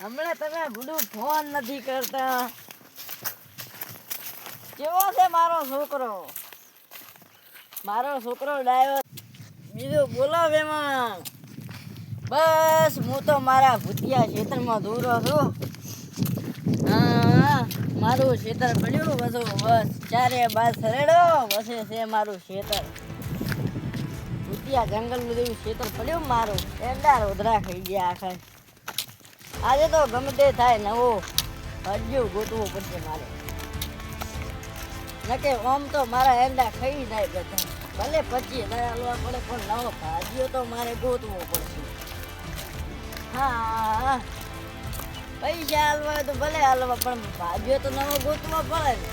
બધું ફોન નથી કરતા. કેવો છે મારો છોકરો? મારો છોકરો ડાયો. બીજું બોલો એમાં બસ, હું તો મારા ભૂતિયા ક્ષેત્રમાં દૂરો છું. હા, મારું ખેતર પડ્યું બધું. બસ, ચારે બાદ સરેડો બસે છે મારું ખેતર. ભૂતિયા જંગલ બધું ખેતર પડ્યું મારું. એડા રોધરા ખાઈ ગયા આખા. આજે તો ગમે તે થાય નવો હજુ ગોતવું પડશે મારે. નકે ઓમ તો મારા એંડા ખાઈ જાય બધા. ભલે પચીસ દયા પડે, પણ નવો ભાજીઓ તો મારે ગોતવો પડશે. હા, પૈસા હાલવા તો ભલે હાલવા, પણ ભાજીઓ તો નવો ગોતવો પડે ને.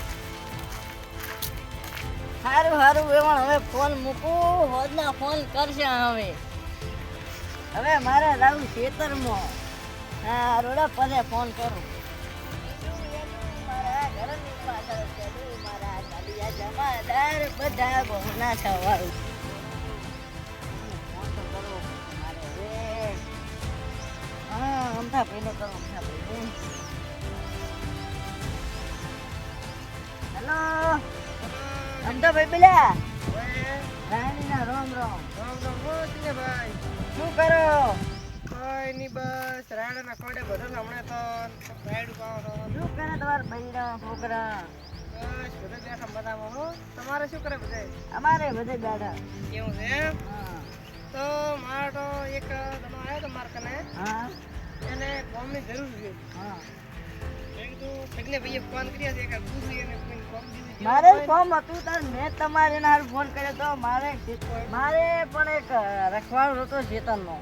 સારું સારું એમાં હવે ફોન મૂકું. હોજના ફોન કરશે હવે. હવે મારે રાવું ખેતરમાં. હા રોડા પદે ફોન કરું. જમાદાર બધા બહુના હવે. હા, અમથા ભાઈને કરું, અમથા. હેલો અમથાભાઈ પેલા રાણીના રોમ રોમ શું કરો? શું કરે તમારા બૈરા છોકરા? તમારે શું કરે બધા? અમારે બધે બેઠા. કેવું છે તો મારો તો એક દડો આવ્યો તો માર કને. હા. એને કોમની જરૂર છે. હા. મારે ફોર્મ હતું તાર મેં તમારે ફોન કર્યો તો મારે મારે પણ એક રખવાડો હતો શેતરનો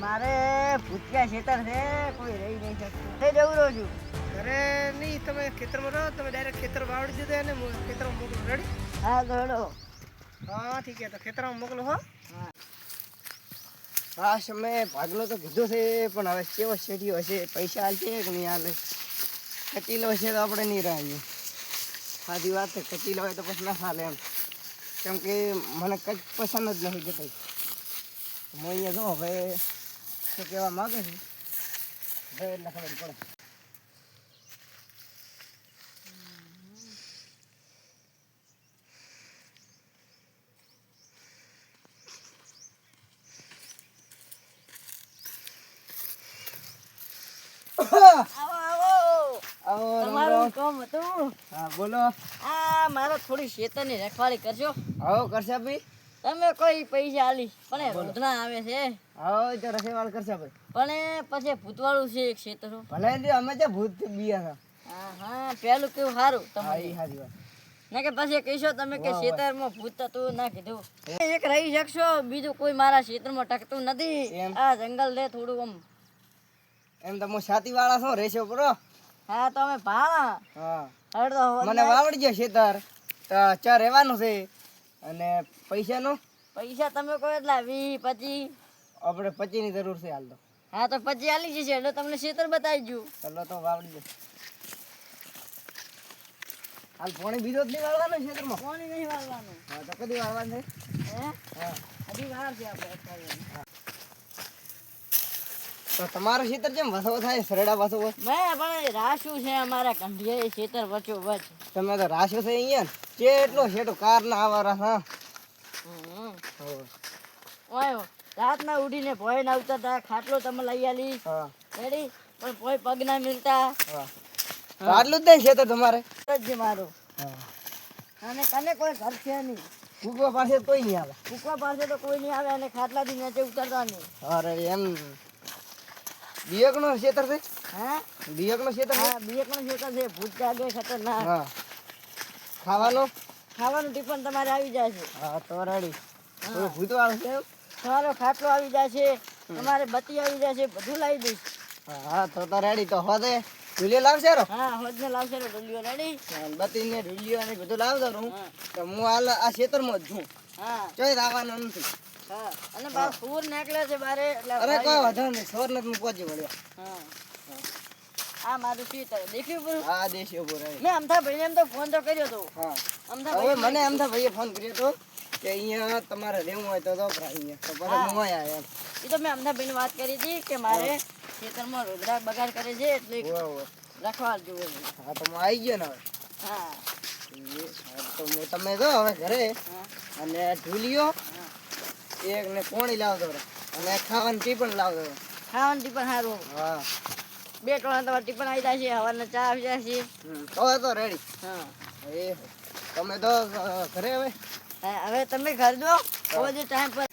મારે ભૂતિયા ખેતર છે કોઈ રહી નહીં શકતું. તે જવું રહું છું ઘરે નહીં તમે ખેતરમાં રહો તમે ડાયરેક્ટ ખેતર વાવડી દીધો અને ખેતરમાં મોકલો. રેડી હા હેડો હા ઠીક છે. તો ખેતરમાં મોકલો હો. હા. હા મેં ભાગલો તો કીધો છે પણ હવે કેવો શેઠી હશે? પૈસા હાલશે કે નહીં હાલે કચીલો હશે તો આપણે નહીં રહીએ. સાદી વાત છે કચીલો હોય તો પછી ના હાલે એમ. કેમ કે મને કંઈક પસંદ જ નથી જતી હું અહીંયા જો હવે શું કહેવા માગે છે? હવે એટલે ખબર પડે. હતું? હા બોલો. આ મારે થોડી શેતરની રખવાળી કરજો. આવો કરશે ભાઈ. તમે કોઈ પૈસા આલી? પણ ભૂતના આવે છે? આવો તો રસેવાળ કરશે ભાઈ. પણ પછી ભૂતવાળું છે એક ક્ષેત્ર. ભલે અમે જે ભૂત બીયા હા હા પેલું કેવું સારું હા તમારે. સારી વાત. ના કે પછી કહીશો તમે કે. ખેતરમાં ભૂત હતું ના કીધું. એક રહી શકશો બીજું કોઈ મારા ક્ષેત્રમાં ટકતું નથી. આ જંગલ લે થોડું આમ. એમ તો હું છાતી વાળા છો રહેશો બરો? હા તો અમે ભાણા હા. મને વાવડજો ખેતર. તો ચા રહેવાનું છે. અને પૈસાનો? પૈસા તમે કહો એટલા વી પછી આપણે પચીની જરૂર છે હાલ તો. હા તો પછી આલી જશે એટલે તમને ક્ષેત્ર બતાવી જુ ચલો તો વાવડજો હાલ પાણી બીજો જ નહીં વાળવાનો ક્ષેત્રમાં પાણી નહીં વાળવાનું હા તો કદી વાળવાનું છે? હે? હા. હજી વાર છે આપણે તો તમારું ખેતર કેમ વસો થાય સરડા વસો? મેં પણ રાશું છે અમારા કંઢિયા ક્ષેત્ર વચ્ચો વચ તમે તો રાશો છે અહીંયા કેટલો હેડો કાર ના આવારા હા. ઓય રાતના ઉઠીને ભોય ના આવતા તા ખાટલો તમે લઈ આલી. રેડી? પણ કોઈ પગ ના મિલતા. આટલું જ નહીં તો તમારે? જ મારો. અને કને કોઈ ઘર છે નહીં. ભૂગવા પાસે કોઈ નહીં આવે. કુકવા પાસે તો કોઈ નહીં આવે અને ખાટલા ખાટલાથી નીચે ઉતરતા નહીં અરે એમ. બિયકનો ક્ષેત્ર છે? હા? બિયકનો છે? હા બે પણ ક્ષેત્ર છે. ભૂત જાગે ખતરનાક. હા. ખાવાનું? ખાવાનું ટિફન તમારે આવી જાય છે હા તો રેડી. થોડું ભૂત આવશે તમારો ખાટલો આવી જાય છે તમારે બત્તી આવી જાય છે બધું લાવી દઈશ. હા તો તો રેડી. તો હોદે ઢુલિયો લાવશે રો? હા હોજને લાવશે રો ઢુલિયો રેડી. બત્તી ને ઢુલિયો ને બધું લાવજો હું. તો હું હાલ આ ખેતરમાં જ છું. હા. ચોય આવવાનું નથી. હા અને બા સૂર નીકળે છે બારે એટલે અરે કોઈ વધારે વાંધો નહીં સવાર નથી હું પહોંચી વળ્યો. હા. આ મારું શીતળ દેખ્યું પૂરું હા દેશી ઊભો મેં અમથા ભાઈને એમ તો ફોન તો કર્યો હતો હા. અમથા હવે મને અમથા ભાઈએ ફોન કર્યો તો કે અહીંયા તમારે રહેવું હોય તો તો અહીંયા તો પછી હું. એમ. એ તો મેં અમથા ભાઈને વાત કરી હતી કે મારે ખેતરમાં રોજડા બગાડ કરે છે એટલે રાખવા છે. હા તો હું આવી ગયો ને હવે. હા. તો હું તમે જો હવે ઘરે. અને ઢૂલિયો એક ને કોણી લાવજો અને ખાવાની ટીપણ લાવજો ખાવાનું ટીપણ સારું. હા. બે ટોળા તમારે ટીપણ આવી જાય છે હવારના ચા આવી જાય છે હવે તો રેડી હા. એ તમે તો ઘરે હવે? હવે તમે ઘર જો. હવે જે ટાઈમ પર!